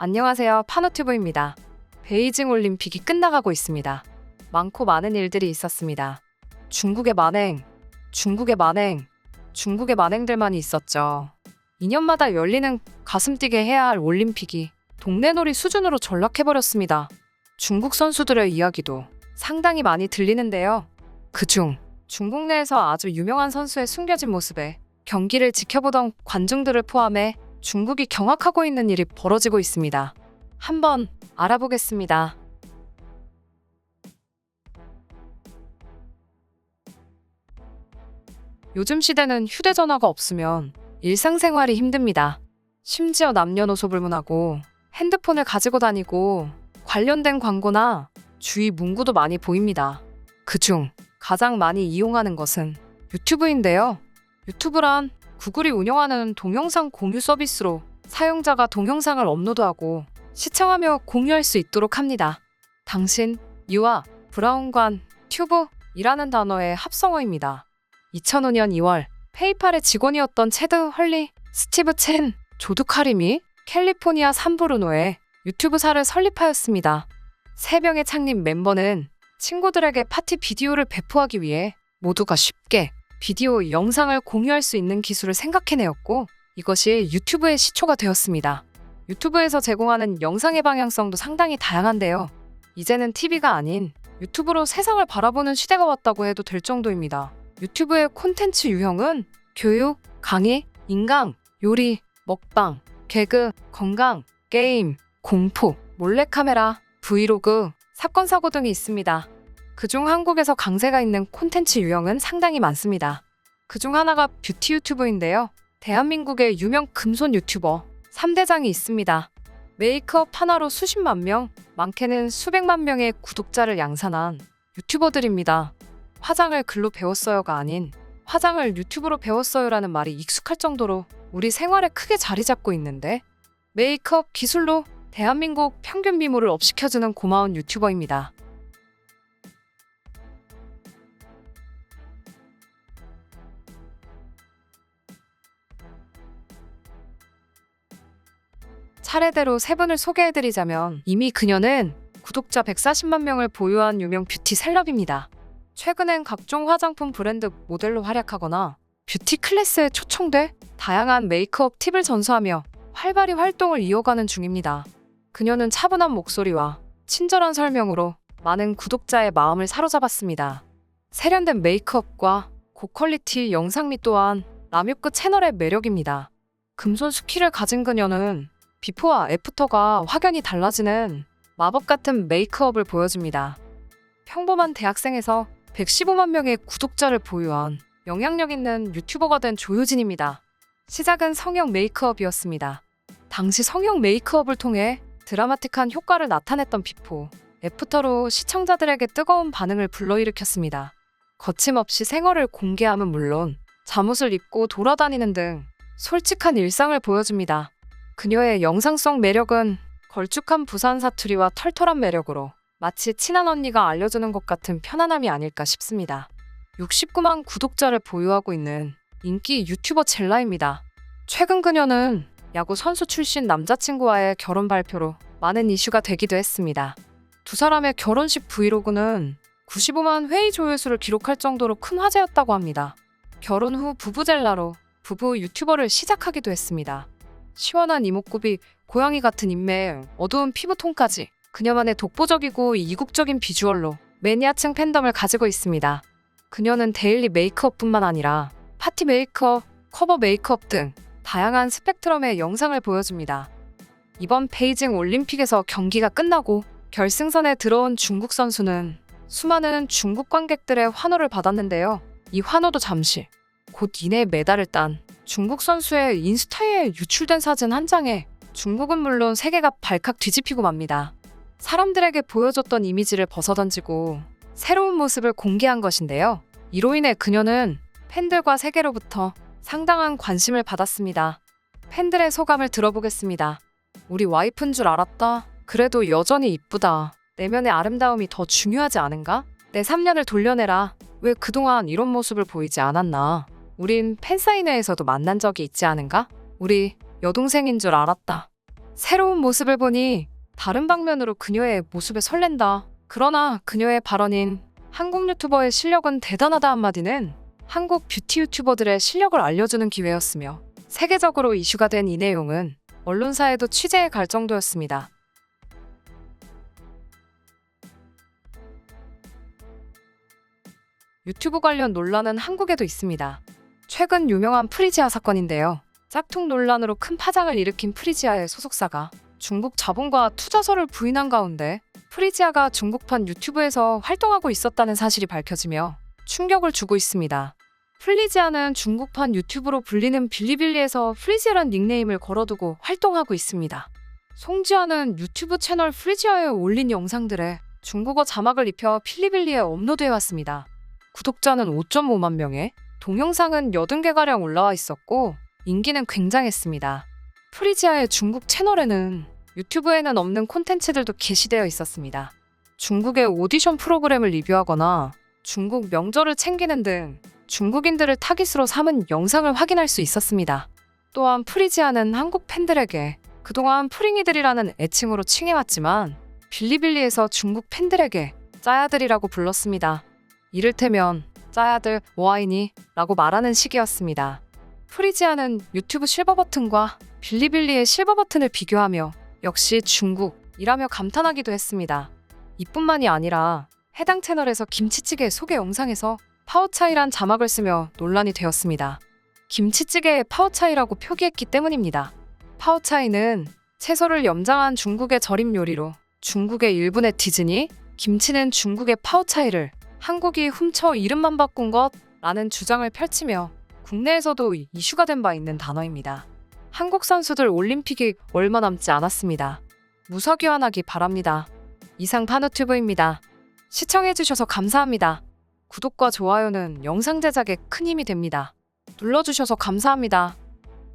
안녕하세요. 파노튜브입니다. 베이징 올림픽이 끝나가고 있습니다. 많고 많은 일들이 있었습니다. 중국의 만행, 중국의 만행, 중국의 만행들만이 있었죠. 2년마다 열리는 가슴 뛰게 해야 할 올림픽이 동네놀이 수준으로 전락해버렸습니다. 중국 선수들의 이야기도 상당히 많이 들리는데요. 그중 중국 내에서 아주 유명한 선수의 숨겨진 모습에 경기를 지켜보던 관중들을 포함해 중국이 경악하고 있는 일이 벌어지고 있습니다. 한번 알아보겠습니다. 요즘 시대는 휴대전화가 없으면 일상생활이 힘듭니다. 심지어 남녀노소 불문하고 핸드폰을 가지고 다니고 관련된 광고나 주위 문구도 많이 보입니다. 그중 가장 많이 이용하는 것은 유튜브인데요. 유튜브란 구글이 운영하는 동영상 공유 서비스로 사용자가 동영상을 업로드하고 시청하며 공유할 수 있도록 합니다. 당신, 유아, 브라운관, 튜브 이라는 단어의 합성어입니다. 2005년 2월 페이팔의 직원이었던 체드 헐리, 스티브 첸, 조드 카림이 캘리포니아 산브루노에 유튜브사를 설립하였습니다. 세 명의 창립 멤버는 친구들에게 파티 비디오를 배포하기 위해 모두가 쉽게 비디오 영상을 공유할 수 있는 기술을 생각해내었고 이것이 유튜브의 시초가 되었습니다. 유튜브에서 제공하는 영상의 방향성도 상당히 다양한데요. 이제는 TV가 아닌 유튜브로 세상을 바라보는 시대가 왔다고 해도 될 정도입니다. 유튜브의 콘텐츠 유형은 교육, 강의, 인강, 요리, 먹방, 개그, 건강, 게임, 공포, 몰래카메라, 브이로그, 사건 사고 등이 있습니다. 그중 한국에서 강세가 있는 콘텐츠 유형은 상당히 많습니다. 그중 하나가 뷰티 유튜브인데요. 대한민국의 유명 금손 유튜버 3대장이 있습니다. 메이크업 하나로 수십만 명, 많게는 수백만 명의 구독자를 양산한 유튜버들입니다. 화장을 글로 배웠어요가 아닌 화장을 유튜브로 배웠어요라는 말이 익숙할 정도로 우리 생활에 크게 자리 잡고 있는데 메이크업 기술로 대한민국 평균 미모를 업시켜주는 고마운 유튜버입니다. 차례대로 세 분을 소개해드리자면 이미 그녀는 구독자 140만 명을 보유한 유명 뷰티 셀럽입니다. 최근엔 각종 화장품 브랜드 모델로 활약하거나 뷰티 클래스에 초청돼 다양한 메이크업 팁을 전수하며 활발히 활동을 이어가는 중입니다. 그녀는 차분한 목소리와 친절한 설명으로 많은 구독자의 마음을 사로잡았습니다. 세련된 메이크업과 고퀄리티 영상미 또한 남유크 채널의 매력입니다. 금손 스킬을 가진 그녀는 비포와 애프터가 확연히 달라지는 마법 같은 메이크업을 보여줍니다. 평범한 대학생에서 115만 명의 구독자를 보유한 영향력 있는 유튜버가 된 조효진입니다. 시작은 성형 메이크업이었습니다. 당시 성형 메이크업을 통해 드라마틱한 효과를 나타냈던 비포, 애프터로 시청자들에게 뜨거운 반응을 불러일으켰습니다. 거침없이 생얼을 공개함은 물론 잠옷을 입고 돌아다니는 등 솔직한 일상을 보여줍니다. 그녀의 영상성 매력은 걸쭉한 부산 사투리와 털털한 매력으로 마치 친한 언니가 알려주는 것 같은 편안함이 아닐까 싶습니다. 69만 구독자를 보유하고 있는 인기 유튜버 젤라입니다. 최근 그녀는 야구 선수 출신 남자친구와의 결혼 발표로 많은 이슈가 되기도 했습니다. 두 사람의 결혼식 브이로그는 95만 회의 조회수를 기록할 정도로 큰 화제였다고 합니다. 결혼 후 부부 젤라로 부부 유튜버를 시작하기도 했습니다. 시원한 이목구비, 고양이 같은 인매, 어두운 피부톤까지 그녀만의 독보적이고 이국적인 비주얼로 매니아층 팬덤을 가지고 있습니다. 그녀는 데일리 메이크업뿐만 아니라 파티 메이크업, 커버 메이크업 등 다양한 스펙트럼의 영상을 보여줍니다. 이번 베이징 올림픽에서 경기가 끝나고 결승선에 들어온 중국 선수는 수많은 중국 관객들의 환호를 받았는데요. 이 환호도 잠시 곧 이내 메달을 딴 중국 선수의 인스타에 유출된 사진 한 장에 중국은 물론 세계가 발칵 뒤집히고 맙니다. 사람들에게 보여줬던 이미지를 벗어던지고 새로운 모습을 공개한 것인데요. 이로 인해 그녀는 팬들과 세계로부터 상당한 관심을 받았습니다. 팬들의 소감을 들어보겠습니다. 우리 와이프인 줄 알았다. 그래도 여전히 이쁘다. 내면의 아름다움이 더 중요하지 않은가? 내 3년을 돌려내라. 왜 그동안 이런 모습을 보이지 않았나? 우린 팬사인회에서도 만난 적이 있지 않은가? 우리 여동생인 줄 알았다. 새로운 모습을 보니 다른 방면으로 그녀의 모습에 설렌다. 그러나 그녀의 발언인 한국 유튜버의 실력은 대단하다 한마디는 한국 뷰티 유튜버들의 실력을 알려주는 기회였으며 세계적으로 이슈가 된 이 내용은 언론사에도 취재에 갈 정도였습니다. 유튜브 관련 논란은 한국에도 있습니다. 최근 유명한 프리지아 사건인데요. 짝퉁 논란으로 큰 파장을 일으킨 프리지아의 소속사가 중국 자본과 투자서를 부인한 가운데 프리지아가 중국판 유튜브에서 활동하고 있었다는 사실이 밝혀지며 충격을 주고 있습니다. 플리지아는 중국판 유튜브로 불리는 빌리빌리에서 프리지아란 닉네임을 걸어두고 활동하고 있습니다. 송지아는 유튜브 채널 프리지아에 올린 영상들에 중국어 자막을 입혀 필리빌리에 업로드해왔습니다. 구독자는 5.5만 명에 동영상은 80개가량 올라와 있었고 인기는 굉장했습니다. 프리지아의 중국 채널에는 유튜브에는 없는 콘텐츠들도 게시되어 있었습니다. 중국의 오디션 프로그램을 리뷰하거나 중국 명절을 챙기는 등 중국인들을 타깃으로 삼은 영상을 확인할 수 있었습니다. 또한 프리지아는 한국 팬들에게 그동안 프링이들이라는 애칭으로 칭해왔지만 빌리빌리에서 중국 팬들에게 짜야들이라고 불렀습니다. 이를테면 짜야들 와이니 라고 말하는 시기였습니다. 프리지아는 유튜브 실버 버튼과 빌리빌리의 실버 버튼을 비교하며 역시 중국이라며 감탄하기도 했습니다. 이뿐만이 아니라 해당 채널에서 김치찌개 소개 영상에서 파워차이란 자막을 쓰며 논란이 되었습니다. 김치찌개에 파워차이라고 표기했기 때문입니다. 파워차이는 채소를 염장한 중국의 절임 요리로 중국의 일본의 디즈니, 김치는 중국의 파워차이를 한국이 훔쳐 이름만 바꾼 것 라는 주장을 펼치며 국내에서도 이슈가 된 바 있는 단어입니다. 한국 선수들 올림픽이 얼마 남지 않았습니다. 무사 귀환하기 바랍니다. 이상 파노튜브입니다. 시청해주셔서 감사합니다. 구독과 좋아요는 영상 제작에 큰 힘이 됩니다. 눌러주셔서 감사합니다.